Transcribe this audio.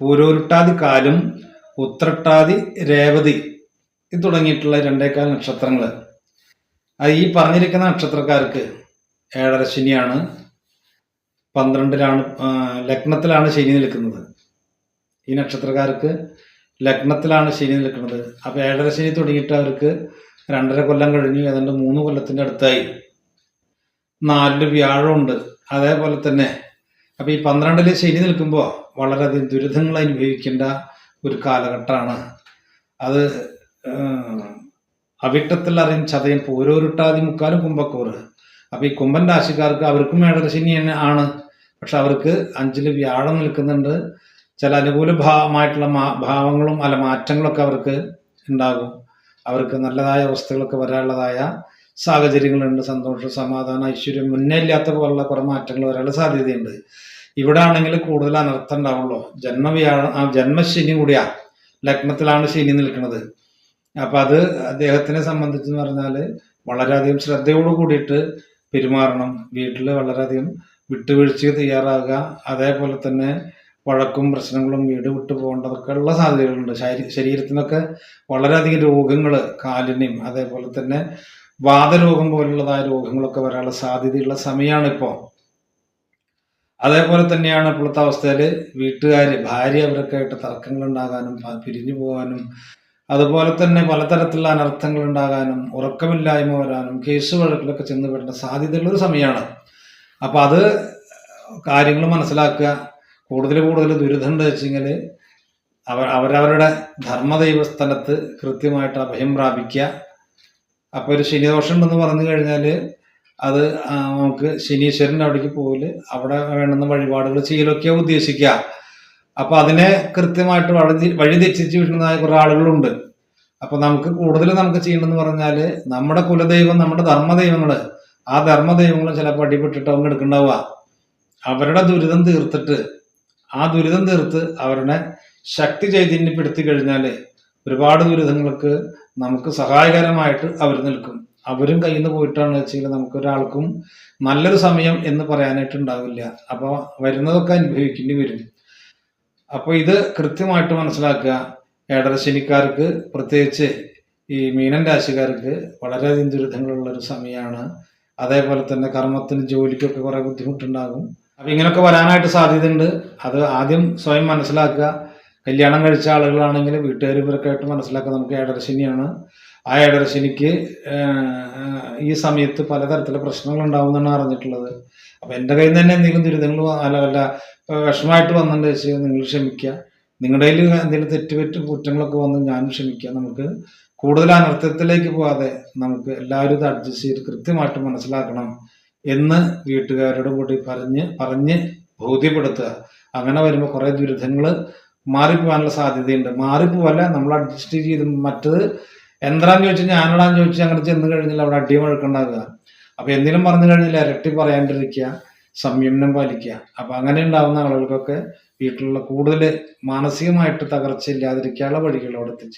പൂരോരുട്ടാതി കാലും ഉത്രട്ടാതി രേവതി തുടങ്ങിയിട്ടുള്ള രണ്ടേക്കാൽ നക്ഷത്രങ്ങൾ അത് ഈ പറഞ്ഞിരിക്കുന്ന നക്ഷത്രക്കാർക്ക് ഏഴര ശനിയാണ് പന്ത്രണ്ടിലാണ് ലഗ്നത്തിലാണ് ശനി നിൽക്കുന്നത്. ഈ നക്ഷത്രക്കാർക്ക് ലഗ്നത്തിലാണ് ശനി നിൽക്കുന്നത്. അപ്പോൾ ഏഴര ശനി തുടങ്ങിയിട്ട് അവർക്ക് രണ്ടര കൊല്ലം കഴിഞ്ഞു ഏതാണ്ട് മൂന്ന് കൊല്ലത്തിന്റെ അടുത്തായി. നാലിൽ വ്യാഴമുണ്ട്. അതേപോലെ തന്നെ അപ്പോൾ ഈ പന്ത്രണ്ടിൽ ശനി നിൽക്കുമ്പോൾ വളരെയധികം ദുരിതങ്ങൾ അനുഭവിക്കേണ്ട ഒരു കാലഘട്ടമാണ്. അത് അവിട്ടത്തിൽ അറിയും ചതയം പോരോരുട്ടാതി മുക്കാലും കുംഭക്കൂറ്. അപ്പോൾ ഈ കുംഭൻ രാശിക്കാർക്ക് അവർക്കും മേടശനി ശനി തന്നെ ആണ്. പക്ഷെ അവർക്ക് അഞ്ചിൽ വ്യാഴം നിൽക്കുന്നുണ്ട്. ചില അനുകൂല ഭാവമായിട്ടുള്ള ഭാവങ്ങളും അല്ല മാറ്റങ്ങളൊക്കെ അവർക്ക് ഉണ്ടാകും. അവർക്ക് നല്ലതായ അവസ്ഥകളൊക്കെ വരാനുള്ളതായ സാഹചര്യങ്ങളുണ്ട്. സന്തോഷം സമാധാനം ഐശ്വര്യം മുന്നേ ഇല്ലാത്ത പോലുള്ള കുറേ മാറ്റങ്ങൾ വരാനുള്ള സാധ്യതയുണ്ട്. ഇവിടെ ആണെങ്കിൽ കൂടുതൽ അനർത്ഥം ഉണ്ടാവുള്ളൂ ജന്മവ്യാഴം ആ ജന്മശനി കൂടിയാ. ലഗ്നത്തിലാണ് ശനി നിൽക്കുന്നത്. അപ്പൊ അത് അദ്ദേഹത്തിനെ സംബന്ധിച്ച് പറഞ്ഞാൽ വളരെയധികം ശ്രദ്ധയോട് കൂടിയിട്ട് പെരുമാറണം. വീട്ടിൽ വളരെയധികം വിട്ടുവീഴ്ച തയ്യാറാകുക അതേപോലെ തന്നെ വഴക്കും പ്രശ്നങ്ങളും വീട് വിട്ടു പോകേണ്ടതൊക്കെ ഉള്ള സാധ്യതകളുണ്ട്. ശരീ- ശരീരത്തിനൊക്കെ വളരെയധികം രോഗങ്ങൾ കാലിനെയും അതേപോലെ തന്നെ വാതരോഗം പോലുള്ളതായ രോഗങ്ങളൊക്കെ വരാനുള്ള സാധ്യതയുള്ള സമയമാണ് ഇപ്പോൾ അതേപോലെ തന്നെയാണ് ഇപ്പോഴത്തെ അവസ്ഥയിൽ വീട്ടുകാർ ഭാര്യ അവരൊക്കെ ആയിട്ട് തർക്കങ്ങൾ ഉണ്ടാകാനും പിരിഞ്ഞു പോകാനും അതുപോലെ തന്നെ പലതരത്തിലുള്ള അനർത്ഥങ്ങൾ ഉണ്ടാകാനും ഉറക്കമില്ലായ്മ വരാനും കേസ് വഴക്കിലൊക്കെ ചെന്ന് പെടേണ്ട സാധ്യതയുള്ള ഒരു സമയമാണ്. അപ്പം അത് കാര്യങ്ങൾ മനസ്സിലാക്കുക. കൂടുതൽ കൂടുതൽ ദുരിതം ഉണ്ട് വെച്ചെങ്കിൽ അവർ അവരവരുടെ ധർമ്മദൈവ സ്ഥലത്ത് കൃത്യമായിട്ട് അഭയം പ്രാപിക്കുക. അപ്പോൾ ഒരു ശനിദോഷം ഉണ്ടെന്ന് പറഞ്ഞു കഴിഞ്ഞാൽ അത് നമുക്ക് ശനീശ്വരന്റെ അവിടേക്ക് പോയിൽ അവിടെ വേണ്ടുന്ന വഴിപാടുകൾ ചെയ്യലൊക്കെ ഉദ്ദേശിക്കുക അപ്പൊ അതിനെ കൃത്യമായിട്ട് വഴി വഴി തെറ്റിച്ച് വിട്ടുന്നതായ കുറെ ആളുകളുണ്ട്. അപ്പൊ നമുക്ക് കൂടുതൽ നമുക്ക് ചെയ്യേണ്ടതെന്ന് പറഞ്ഞാൽ നമ്മുടെ കുലദൈവം നമ്മുടെ ധർമ്മദൈവങ്ങൾ ആ ധർമ്മദൈവങ്ങൾ ചിലപ്പോൾ അടിപെട്ടിട്ട് അവങ്ങ് എടുക്കണ്ടാവുക. അവരുടെ ദുരിതം തീർത്തിട്ട് ആ ദുരിതം തീർത്ത് അവരുടെ ശക്തി ചൈതന്യപ്പെടുത്തി കഴിഞ്ഞാൽ ഒരുപാട് ദുരിതങ്ങൾക്ക് നമുക്ക് സഹായകരമായിട്ട് അവർ നിൽക്കും. അവരും കയ്യിൽ നിന്ന് പോയിട്ടാണ് വെച്ചാൽ നമുക്ക് ഒരാൾക്കും നല്ലൊരു സമയം എന്ന് പറയാനായിട്ട് ഉണ്ടാവില്ല അപ്പോൾ വരുന്നതൊക്കെ അനുഭവിക്കേണ്ടി വരും. അപ്പോൾ ഇത് കൃത്യമായിട്ട് മനസ്സിലാക്കുക. ഏടരശനിക്കാർക്ക് പ്രത്യേകിച്ച് ഈ മീനൻ രാശിക്കാർക്ക് വളരെയധികം ദുരിതങ്ങളുള്ള ഒരു സമയമാണ് അതേപോലെ തന്നെ കർമ്മത്തിന് ജോലിക്കൊക്കെ കുറേ ബുദ്ധിമുട്ടുണ്ടാകും. അപ്പം ഇങ്ങനെയൊക്കെ വരാനായിട്ട് സാധ്യതയുണ്ട്. അത് ആദ്യം സ്വയം മനസ്സിലാക്കുക. കല്യാണം കഴിച്ച ആളുകളാണെങ്കിൽ വീട്ടുകാർ ഇവരൊക്കെ ആയിട്ട് മനസ്സിലാക്കുക. നമുക്ക് ഏഴരശനിയാണ് ആ ഏഴരശനിക്ക് ഈ സമയത്ത് പലതരത്തിലുള്ള പ്രശ്നങ്ങൾ ഉണ്ടാവുമെന്നാണ് അറിഞ്ഞിട്ടുള്ളത്. അപ്പം എന്റെ കയ്യിൽ നിന്ന് തന്നെ എന്തെങ്കിലും ദുരിതങ്ങൾ അല്ല വല്ല വിഷമമായിട്ട് വന്നിട്ടുണ്ട് വെച്ച് നിങ്ങൾ ക്ഷമിക്കുക. നിങ്ങളുടെ കയ്യിൽ എന്തെങ്കിലും തെറ്റുപറ്റും കുറ്റങ്ങളൊക്കെ വന്ന് ഞാനും ക്ഷമിക്കുക. നമുക്ക് കൂടുതൽ അനർത്ഥത്തിലേക്ക് പോകാതെ നമുക്ക് എല്ലാവരും ഇത് അഡ്ജസ്റ്റ് ചെയ്ത് കൃത്യമായിട്ട് മനസ്സിലാക്കണം എന്ന് വീട്ടുകാരോട് കൂടി പറഞ്ഞ് പറഞ്ഞ് ബോധ്യപ്പെടുത്തുക. അങ്ങനെ വരുമ്പോൾ കുറേ ദുരിതങ്ങൾ മാറിപ്പോകാനുള്ള സാധ്യതയുണ്ട്. മാറിപ്പോവല്ല നമ്മൾ അഡ്ജസ്റ്റ് ചെയ്ത് മറ്റത് എന്താന്ന് ചോദിച്ചാൽ ഞാനടാന്ന് ചോദിച്ചാൽ അങ്ങനെ ചെന്ന് കഴിഞ്ഞാൽ അവിടെ അടി വഴക്കുണ്ടാകുക അപ്പൊ എന്തെങ്കിലും പറഞ്ഞു കഴിഞ്ഞാൽ ഇരട്ടി പറയാണ്ടിരിക്കുക സംയമനം പാലിക്കുക. അപ്പൊ അങ്ങനെ ഉണ്ടാവുന്ന ആളുകൾക്കൊക്കെ വീട്ടിലുള്ള കൂടുതൽ മാനസികമായിട്ട് തകർച്ച ഇല്ലാതിരിക്കാനുള്ള വഴികൾ അവിടെ എത്തിച്ച്